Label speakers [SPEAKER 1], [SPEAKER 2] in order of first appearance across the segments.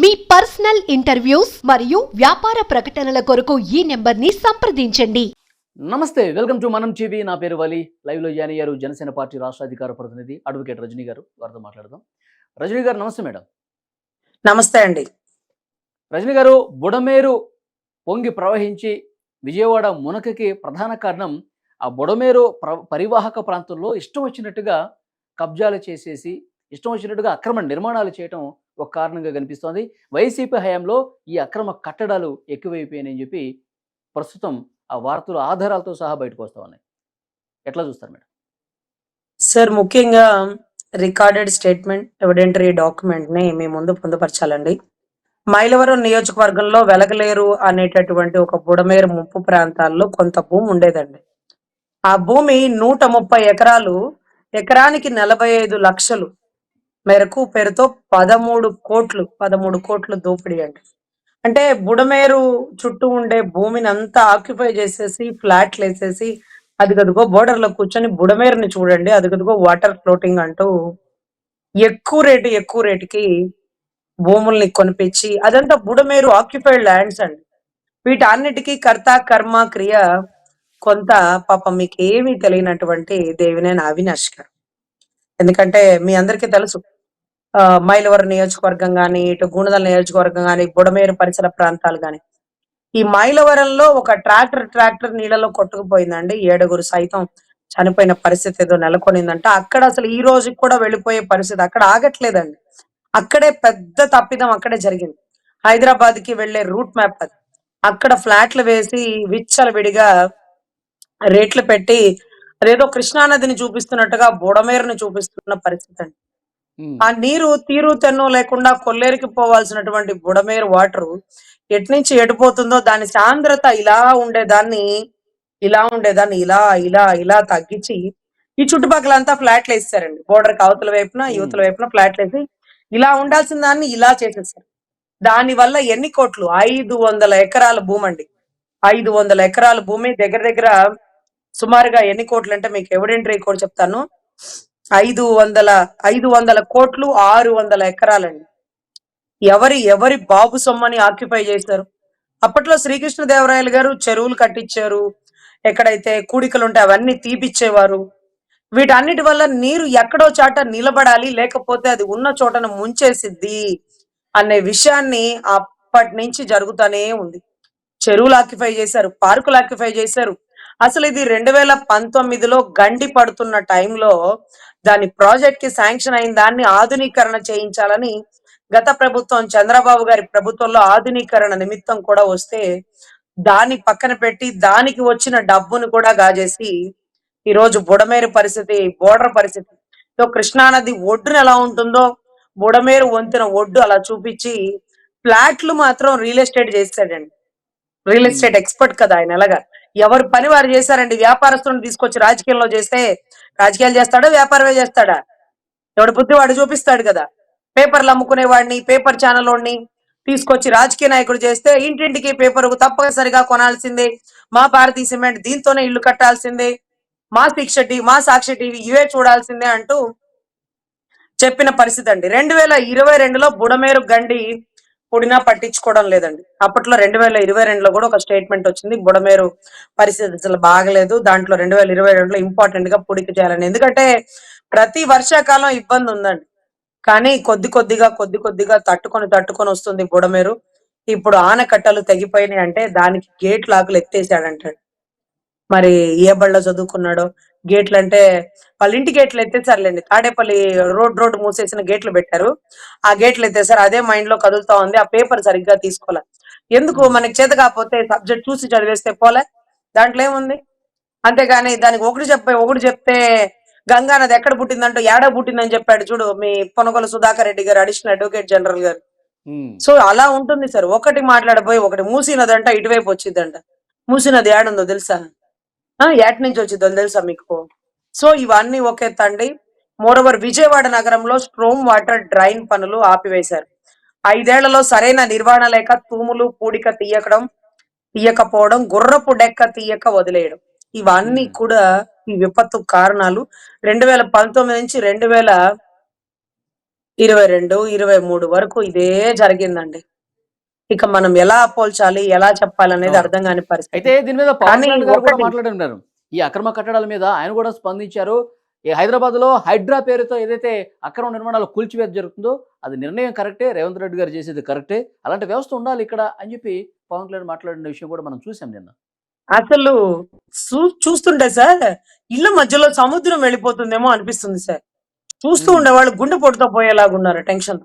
[SPEAKER 1] మీ personal interviews మరియు వ్యాపార ప్రకటనల కొరకు ఈ నెంబర్ని సంప్రదించండి.
[SPEAKER 2] నమస్తే వెల్కమ్ టు మనం టీవీ. నా పేరు వలి. లైవ్లో జాయిన్ అయ్యారు జనసేన పార్టీ రాష్ట్ర అధికార ప్రతినిధి అడ్వకేట్ రజనీ గారు వారితో మాట్లాడదాం. రజనీ గారు నమస్తే మేడం.
[SPEAKER 3] నమస్తే అండి.
[SPEAKER 2] రజనీ గారు బుడమేరు పొంగి ప్రవహించి విజయవాడ మునకకి ప్రధాన కారణం ఆ బుడమేరు ప్ర పరివాహక ప్రాంతంలో ఇష్టం వచ్చినట్టుగా కబ్జాలు చేసేసి ఇష్టం వచ్చినట్టుగా అక్రమ నిర్మాణాలు చేయటం ఒక కారణంగా కనిపిస్తోంది. వైసీపీ హయాంలో ఈ అక్రమ కట్టడాలు ఎక్కువైపోయాయని చెప్పి ప్రస్తుతం ఆ వార్తలు ఆధారాలతో సహా బయటకు వస్తూ ఉన్నాయి. ఎట్లా చూస్తారు మేడం?
[SPEAKER 3] సార్ ముఖ్యంగా రికార్డెడ్ స్టేట్మెంట్ ఎవిడెంటరీ డాక్యుమెంట్ని మీ ముందు పొందుపరచాలండి. మైలవరం నియోజకవర్గంలో వెలగలేరు అనేటటువంటి ఒక బుడమేరు ముప్పు ప్రాంతాల్లో కొంత భూమి ఉండేదండి. ఆ భూమి నూట ముప్పై ఎకరాలు ఎకరానికి నలభై ఐదు లక్షలు మేరకు పేరుతో పదమూడు కోట్లు పదమూడు కోట్లు దోపిడీ అండి. అంటే బుడమేరు చుట్టూ ఉండే భూమిని అంతా ఆక్యుపై చేసేసి ఫ్లాట్లు వేసేసి అదిగదిగో బోర్డర్లో కూర్చొని బుడమేరుని చూడండి అదిగదిగో వాటర్ ఫ్లోటింగ్ అంటూ ఎక్కువ రేటు ఎక్కువ రేటుకి భూముల్ని కొనిపించి అదంతా బుడమేరు ఆక్యుపైడ్ ల్యాండ్స్ అండి. వీటన్నిటికీ కర్త కర్మ క్రియ కొంత పాపం మీకు ఏమీ తెలియనటువంటి దేవినేని అవినాష్ గారు. ఎందుకంటే మీ అందరికీ తెలుసు మైలవరం నియోజకవర్గం కానీ ఇటు గుణదల నియోజకవర్గం కానీ బుడమేరు పరిసర ప్రాంతాలు కానీ ఈ మైలవరంలో ఒక ట్రాక్టర్ ట్రాక్టర్ నీళ్ళలో కొట్టుకుపోయిందండి. ఏడుగురు సైతం చనిపోయిన పరిస్థితి ఏదో నెలకొనిందంట. అక్కడ అసలు ఈ రోజుకి కూడా వెళ్ళిపోయే పరిస్థితి అక్కడ ఆగట్లేదండి. అక్కడే పెద్ద తప్పిదం అక్కడే జరిగింది. హైదరాబాద్కి వెళ్ళే రూట్ మ్యాప్ అది. అక్కడ ఫ్లాట్లు వేసి విచ్చల విడిగా రేట్లు పెట్టి అదేదో కృష్ణానదిని చూపిస్తున్నట్టుగా బుడమేరుని చూపిస్తున్న పరిస్థితి అండి. ఆ నీరు తీరు తెన్ను లేకుండా కొల్లేరికి పోవాల్సినటువంటి బుడమేరు వాటర్ ఎటు నుంచి ఎడిపోతుందో దాని సాంద్రత ఇలా ఉండేదాన్ని ఇలా ఉండేదాన్ని ఇలా ఇలా ఇలా తగ్గించి ఈ చుట్టుపక్కల అంతా ఫ్లాట్లు వేస్తారండి బోర్డర్ అవతల వైపున యువతల వైపున ఫ్లాట్లు వేసి ఇలా ఉండాల్సిన దాన్ని ఇలా చేసేసారు. దాని వల్ల ఎన్ని కోట్లు? ఐదు వందల ఎకరాల భూమి అండి ఐదు వందల ఎకరాల భూమి దగ్గర దగ్గర సుమారుగా ఎన్ని కోట్లు అంటే మీకు ఎవిడెంటరీ కూడా చెప్తాను. ఐదు వందల ఐదు వందల కోట్లు ఆరు వందల ఎకరాలండి. ఎవరి ఎవరి బాబు సొమ్మని ఆక్యుపై చేశారు? అప్పట్లో శ్రీకృష్ణదేవరాయలు గారు చెరువులు కట్టించారు ఎక్కడైతే కూడికలు ఉంటే అవన్నీ తీపిచ్చేవారు. వీటన్నిటి వల్ల నీరు ఎక్కడో చాట నిలబడాలి లేకపోతే అది ఉన్న చోటను ముంచేసిద్ది అనే విషయాన్ని అప్పటి నుంచి జరుగుతూనే ఉంది. చెరువులు ఆక్యుపై చేశారు పార్కులు ఆక్యుపై చేశారు. అసలు ఇది రెండు వేల పంతొమ్మిదిలో గండి పడుతున్న టైంలో దాని ప్రాజెక్ట్కి శాంక్షన్ అయిన దాన్ని ఆధునీకరణ చేయించాలని గత ప్రభుత్వం చంద్రబాబు గారి ప్రభుత్వంలో ఆధునీకరణ నిమిత్తం కూడా వస్తే దాన్ని పక్కన పెట్టి దానికి వచ్చిన డబ్బును కూడా గాజేసి ఈ రోజు బుడమేరు పరిస్థితి బోర్డర్ పరిస్థితి. సో కృష్ణానది ఒడ్డున ఎలా ఉంటుందో బుడమేరు వంతెన ఒడ్డు అలా చూపించి ఫ్లాట్లు మాత్రం రియల్ ఎస్టేట్ చేస్తాడండి. రియల్ ఎస్టేట్ ఎక్స్పర్ట్ కదా ఆయన ఎలాగా? ఎవరు పని వారు చేశారండి వ్యాపారస్తులను తీసుకొచ్చి రాజకీయంలో చేస్తే రాజకీయాలు చేస్తాడా వ్యాపారమే చేస్తాడా? ఎవడు బుద్ధి వాడు చూపిస్తాడు కదా. పేపర్లు అమ్ముకునే వాడిని పేపర్ ఛానల్ వాడిని తీసుకొచ్చి రాజకీయ నాయకుడు చేస్తే ఇంటింటికి పేపర్ తప్పనిసరిగా కొనాల్సిందే. మా భారతీయ సిమెంట్ దీంతోనే ఇల్లు కట్టాల్సిందే. మా శిక్ష టీవీ మా సాక్షి టీవీ ఇవే చూడాల్సిందే అంటూ చెప్పిన పరిస్థితి అండి. రెండు వేల ఇరవై రెండులో బుడమేరు గండి పుడినా పట్టించుకోవడం లేదండి. అప్పట్లో రెండు వేల ఇరవై రెండులో కూడా ఒక స్టేట్మెంట్ వచ్చింది బుడమేరు పరిస్థితి అసలు బాగలేదు. దాంట్లో రెండు వేల ఇరవై రెండులో ఇంపార్టెంట్గా పూడిక చేయాలని. ఎందుకంటే ప్రతి వర్షాకాలం ఇబ్బంది ఉందండి. కానీ కొద్ది కొద్దిగా కొద్ది కొద్దిగా తట్టుకొని తట్టుకొని వస్తుంది బుడమేరు. ఇప్పుడు ఆనకట్టలు తెగిపోయినాయి అంటే దానికి గేట్ లాకులు ఎత్తేసాడంటాడు మరి ఏ బళ్ళో చదువుకున్నాడో గేట్లు అంటే వాళ్ళ ఇంటి గేట్లు ఎత్తేసారులేండి తాడేపల్లి రోడ్ రోడ్ మూసేసిన గేట్లు పెట్టారు. ఆ గేట్లు ఎత్తేసారు అదే మైండ్లో కదులుతా ఉంది. ఆ పేపర్ సరిగ్గా తీసుకోలే. ఎందుకు మనకి చేత కాకపోతే సబ్జెక్ట్ చూసి చదివేస్తే పోలే? దాంట్లో ఏముంది? అంతేగాని దానికి ఒకటి చెప్పే ఒకటి చెప్తే గంగా నది ఎక్కడ పుట్టిందంటూ ఏడ పుట్టిందని చెప్పాడు చూడు మీ Ponagolu Sudhakar Reddy garu additional advocate general garu. So అలా ఉంటుంది సార్. ఒకటి మాట్లాడబోయి ఒకటి మూసినదంట ఇటువైపు వచ్చిందంట. మూసినది ఏడుందో తెలుసా? ఆ, ఏట నుంచి వచ్చిందో తెలుసా మీకు? సో ఇవన్నీ ఒకే తండి మోరవర్ విజయవాడ నగరంలో స్ట్రోమ్ వాటర్ డ్రైన్ పనులు ఆపివేశారు. ఐదేళ్ళలో సరైన నిర్వహణ లేక తూములు పూడిక తీయకడం తీయకపోవడం గుర్రపు డెక్క తీయక వదిలేయడం. ఇవన్నీ
[SPEAKER 2] Hmm.
[SPEAKER 3] కూడా ఈ విపత్తు కారణాలు. రెండు వేల పంతొమ్మిది నుంచి రెండు వేల ఇరవై రెండు ఇరవై మూడు వరకు ఇదే జరిగిందండి. ఇక మనం ఎలా పోల్చాలి ఎలా చెప్పాలనేది
[SPEAKER 2] అవును.
[SPEAKER 3] అర్థం కాని
[SPEAKER 2] అయితే
[SPEAKER 3] పరిస్థితి
[SPEAKER 2] దీని మీద పవన్
[SPEAKER 3] కానీ
[SPEAKER 2] కళ్యాణ్ గారు కూడా
[SPEAKER 3] ఒకటి-
[SPEAKER 2] మాట్లాడి ఉన్నారు ఈ అక్రమ కట్టడాల మీద ఆయన కూడా స్పందించారు. ఈ హైదరాబాద్లో హైడ్రా పేరుతో ఏదైతే అక్రమ నిర్మాణాలు కూల్చివేత జరుగుతుందో అది నిర్ణయం కరెక్టే రేవంత్ రెడ్డి గారు చేసేది కరెక్టే. అలాంటి వ్యవస్థ ఉండాలి ఇక్కడ అని చెప్పి పవన్ కళ్యాణ్ మాట్లాడిన విషయం కూడా మనం చూసాం నిన్న.
[SPEAKER 3] అసలు చూ- చూస్తుంటే సార్ ఇళ్ళ మధ్యలో సముద్రం వెళ్ళిపోతుందేమో అనిపిస్తుంది సార్. చూస్తూ. ఉండేవాళ్ళు గుండె పొడితో పోయేలాగా ఉన్నారు టెన్షన్.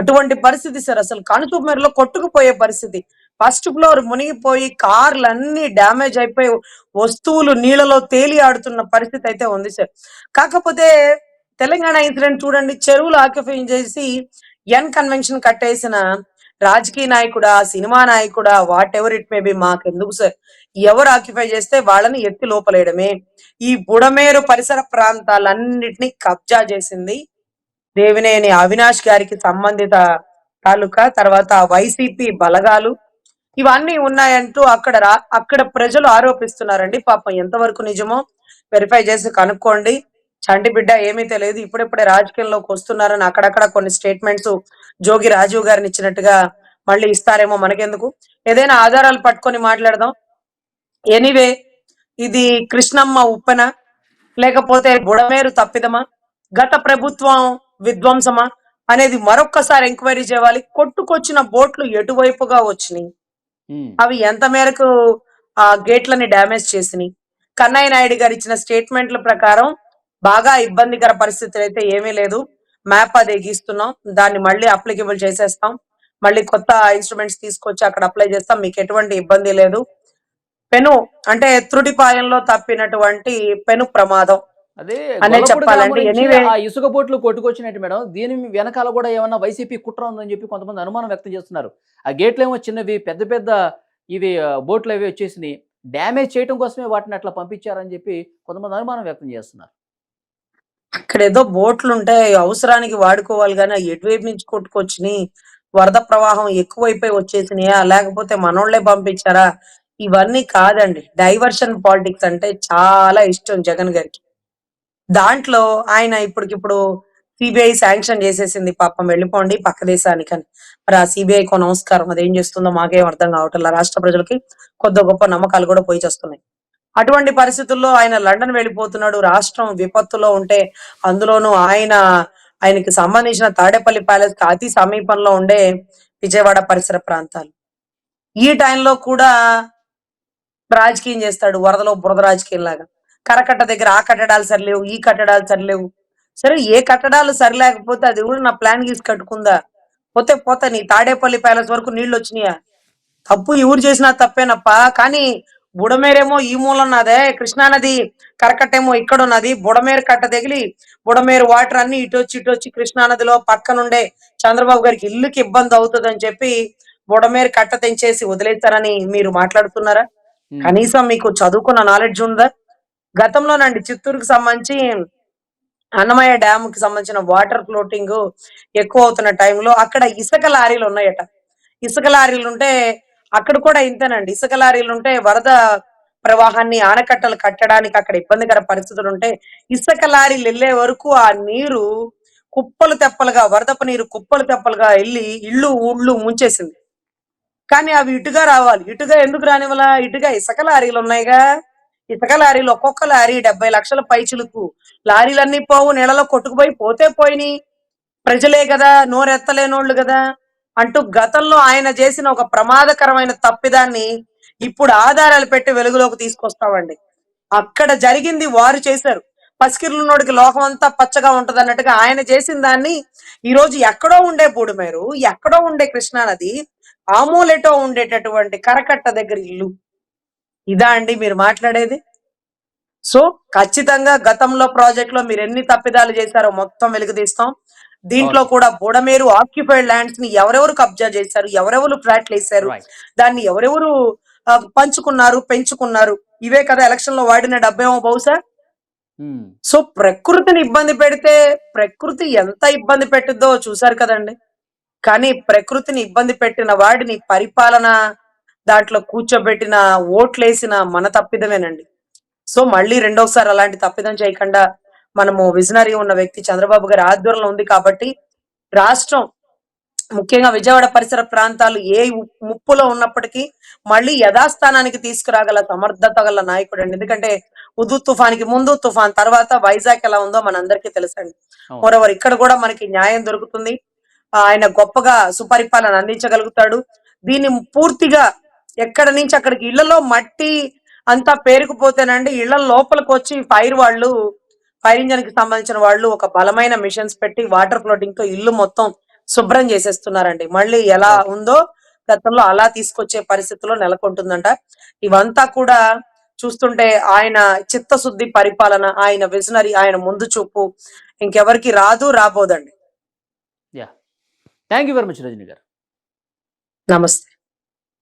[SPEAKER 3] అటువంటి పరిస్థితి సార్. అసలు కనుచూపు మేరలో కొట్టుకుపోయే పరిస్థితి. ఫస్ట్ ఫ్లోర్ మునిగిపోయి కార్లు అన్ని డ్యామేజ్ అయిపోయి వస్తువులు నీళ్ళలో తేలి ఆడుతున్న పరిస్థితి అయితే ఉంది సార్. కాకపోతే తెలంగాణ ఇన్సిడెంట్ చూడండి. చెరువులు ఆక్యుపై చేసి ఎన్ కన్వెన్షన్ కట్టేసిన రాజకీయ నాయకుడా సినిమా నాయకుడా whatever it may be మాకెందుకు సార్. ఎవరు ఆక్యుపై చేస్తే వాళ్ళని ఎత్తి లోపలేయడమే. ఈ బుడమేరు పరిసర ప్రాంతాలన్నిటినీ కబ్జా చేసింది దేవినేని అవినాష్ గారికి సంబంధిత తాలూకా తర్వాత వైసీపీ బలగాలు ఇవన్నీ ఉన్నాయంటూ అక్కడ రా అక్కడ ప్రజలు ఆరోపిస్తున్నారండి. పాపం ఎంతవరకు నిజమో వెరిఫై చేసి కనుక్కోండి. చంటి బిడ్డ ఏమీ తెలియదు. ఇప్పుడిప్పుడే రాజకీయంలోకి వస్తున్నారని అక్కడక్కడ కొన్ని స్టేట్మెంట్స్ జోగి రాజీవ్ గారిని ఇచ్చినట్టుగా మళ్ళీ ఇస్తారేమో మనకెందుకు? ఏదైనా ఆధారాలు పట్టుకొని మాట్లాడదాం. ఎనీవే ఇది కృష్ణమ్మ ఉప్పెన లేకపోతే బుడమేరు తప్పిదమా? గత ప్రభుత్వం విధ్వంసమా అనేది మరొక్కసారి ఎంక్వైరీ చేయాలి. కొట్టుకొచ్చిన బోట్లు ఎటువైపుగా వచ్చినాయి. అవి ఎంత మేరకు ఆ గేట్లని డ్యామేజ్ చేసినాయి? కన్నయ్య నాయుడు గారు ఇచ్చిన స్టేట్మెంట్ల ప్రకారం బాగా ఇబ్బందికర పరిస్థితులు అయితే ఏమీ లేదు. మ్యాప్ అది గీస్తున్నాం దాన్ని మళ్ళీ అప్లికేబుల్ చేసేస్తాం. మళ్ళీ కొత్త ఇన్స్ట్రుమెంట్స్ తీసుకొచ్చి అక్కడ అప్లై చేస్తాం. మీకు ఎటువంటి ఇబ్బంది లేదు. పెను అంటే త్రుటిపాయంలో తప్పినటువంటి పెను ప్రమాదం.
[SPEAKER 2] అదే ఇసుక బోట్లు కొట్టుకొచ్చినట్టు మేడం. దీని వెనకాల కూడా ఏమన్నా వైసీపీ కుట్ర ఉందని చెప్పి కొంతమంది అనుమానం వ్యక్తం చేస్తున్నారు. ఆ గేట్లు ఏమో చిన్నవి పెద్ద పెద్ద ఇవి బోట్లు అవి వచ్చేసినాయి. డ్యామేజ్ చేయడం కోసమే వాటిని అట్లా పంపించారని చెప్పి కొంతమంది అనుమానం వ్యక్తం చేస్తున్నారు.
[SPEAKER 3] అక్కడ ఏదో బోట్లు ఉంటాయి అవసరానికి వాడుకోవాలి కానీ ఎటువైపు నుంచి కొట్టుకొచ్చినాయి? వరద ప్రవాహం ఎక్కువైపోయి వచ్చేసినాయా? లేకపోతే మనోళ్ళే పంపించారా? ఇవన్నీ కాదండి. డైవర్షన్ పాలిటిక్స్ అంటే చాలా ఇష్టం జగన్ గారికి. దాంట్లో ఆయన ఇప్పటికిప్పుడు సిబిఐ శాంక్షన్ చేసేసింది. పాపం వెళ్ళిపోండి పక్క దేశానికి అని. మరి ఆ సిబిఐ నమస్కారం. అదేం చేస్తుందో మాకేం అర్థం కావట్లేదు. రాష్ట్ర ప్రజలకి కొద్ది గొప్ప నమ్మకాలు కూడా పోయి చేస్తున్నాయి. అటువంటి పరిస్థితుల్లో ఆయన లండన్ వెళ్ళిపోతున్నాడు. రాష్ట్రం విపత్తులో ఉంటే అందులోనూ ఆయన ఆయనకి సంబంధించిన తాడేపల్లి ప్యాలెస్కి అతి సమీపంలో ఉండే విజయవాడ పరిసర ప్రాంతాలు. ఈ టైంలో కూడా రాజకీయం చేస్తాడు. వరదలో బురద రాజకీయం లాగా కరకట్ట దగ్గర ఆ కట్టడాలు సరిలేవు ఈ కట్టడాలు సరిలేవు. సరే ఏ కట్టడాలు సరిలేకపోతే అది కూడా నా ప్లాన్ గీసి కట్టుకుందా? పోతే పోతే నీ తాడేపల్లి ప్యాలెస్ వరకు నీళ్ళు వచ్చినాయా? తప్పు ఎవరు చేసినా తప్పేనప్ప. కానీ బుడమేరేమో ఈ మూల ఉన్నదే కృష్ణానది కరకట్టేమో ఇక్కడ ఉన్నది. బుడమేరు కట్ట తగిలి బుడమేరు వాటర్ అన్ని ఇటు వచ్చి ఇటు వచ్చి కృష్ణానదిలో పక్కనుండే చంద్రబాబు గారికి ఇల్లుకి ఇబ్బంది అవుతుందని చెప్పి బుడమేరు కట్ట తెంచేసి వదిలేస్తారని మీరు మాట్లాడుతున్నారా. కనీసం మీకు చదువుకున్న నాలెడ్జ్ ఉందా? గతంలోనండి చిత్తూరుకు సంబంధించి అన్నమయ్య డ్యామ్కి సంబంధించిన వాటర్ ఫ్లోటింగ్ ఎక్కువ అవుతున్న టైంలో అక్కడ ఇసుక లారీలు ఉన్నాయట. ఇసుక లారీలు ఉంటే అక్కడ కూడా ఇంతేనండి. ఇసుక లారీలు ఉంటే వరద ప్రవాహాన్ని ఆనకట్టలు కట్టడానికి అక్కడ ఇబ్బందికర పరిస్థితులు ఉంటే ఇసుక లారీలు వెళ్ళే వరకు ఆ నీరు కుప్పలు తెప్పలుగా వరదపు నీరు కుప్పలు తెప్పలుగా వెళ్ళి ఇళ్ళు ఊళ్ళు ముంచేసింది. కానీ అవి ఇటుగా రావాలి. ఇటుగా ఎందుకు రానివ్వాలా? ఇటుగా ఇసుక లారీలు ఉన్నాయిగా. ఇసుక లారీలు ఒక్కొక్క లారీ డెబ్బై లక్షల పైచులకు. లారీలన్నీ పోవు నీళ్ళలో కొట్టుకుపోయి పోతే పోయినాయి. ప్రజలే కదా నోరెత్తలేనోళ్ళు కదా అంటూ గతంలో ఆయన చేసిన ఒక ప్రమాదకరమైన తప్పిదాన్ని ఇప్పుడు ఆధారాలు పెట్టి వెలుగులోకి తీసుకొస్తామండి. అక్కడ జరిగింది వారు చేశారు. పసికిర్లున్నోడికి లోకం అంతా పచ్చగా ఉంటది అన్నట్టుగా ఆయన చేసిన దాన్ని ఈ రోజు ఎక్కడో ఉండే బూడిమేరు ఎక్కడో ఉండే కృష్ణానది ఆమూలెటో ఉండేటటువంటి కరకట్ట దగ్గర ఇల్లు. ఇదా అండి మీరు మాట్లాడేది? సో ఖచ్చితంగా గతంలో ప్రాజెక్ట్లో మీరు ఎన్ని తప్పిదాలు చేశారో మొత్తం వెలుగుదీస్తాం దీంట్లో కూడా బుడమేరు ఆక్యుపైడ్ ల్యాండ్స్ని ఎవరెవరు కబ్జా చేశారు? ఎవరెవరు ఫ్లాట్లు వేశారు?
[SPEAKER 2] Right.
[SPEAKER 3] దాన్ని ఎవరెవరు పంచుకున్నారు పెంచుకున్నారు? ఇవే కదా ఎలక్షన్లో వాడిన డబ్బేమో బహుశా. సో ప్రకృతిని ఇబ్బంది పెడితే ప్రకృతి ఎంత ఇబ్బంది పెట్టిద్దో చూసారు కదండి. కానీ ప్రకృతిని ఇబ్బంది పెట్టిన వాడిని పరిపాలన దాంట్లో కూర్చోబెట్టిన ఓట్లేసిన మన తప్పిదమేనండి. సో మళ్ళీ రెండోసారి అలాంటి తప్పిదం చేయకుండా మనము విజనరీ ఉన్న వ్యక్తి చంద్రబాబు గారి ఆధ్వర్యంలో ఉంది కాబట్టి రాష్ట్రం ముఖ్యంగా విజయవాడ పరిసర ప్రాంతాలు ఏ ముప్పులో ఉన్నప్పటికీ మళ్ళీ యథాస్థానానికి తీసుకురాగల సమర్థత గల నాయకుడు అండి ఎందుకంటే ఉదు తుఫానికి ముందు తుఫాన్ తర్వాత వైజాగ్ ఎలా ఉందో మనందరికీ తెలుసండి.
[SPEAKER 2] అవును.
[SPEAKER 3] మరోవర్ ఇక్కడ కూడా మనకి న్యాయం దొరుకుతుంది. ఆయన గొప్పగా సుపరిపాలన అందించగలుగుతాడు. దీన్ని పూర్తిగా ఎక్కడ నుంచి అక్కడికి? ఇళ్ళలో మట్టి అంతా పేరుకుపోతేనండి ఇళ్ళ లోపలికి వచ్చి ఫైర్ వాళ్ళు ఫైర్ ఇంజన్కి సంబంధించిన వాళ్ళు ఒక బలమైన మిషన్స్ పెట్టి వాటర్ ఫ్లోటింగ్తో ఇల్లు మొత్తం శుభ్రం చేసేస్తున్నారండి. మళ్ళీ ఎలా ఉందో గతంలో అలా తీసుకొచ్చే పరిస్థితిలో నెలకొంటుందంట. ఇవంతా కూడా చూస్తుంటే ఆయన చిత్తశుద్ధి పరిపాలన ఆయన విజనరీ ఆయన ముందు చూపు ఇంకెవరికి రాదు రాబోదండి.
[SPEAKER 2] Thank you very much Rajini garu.
[SPEAKER 3] నమస్తే.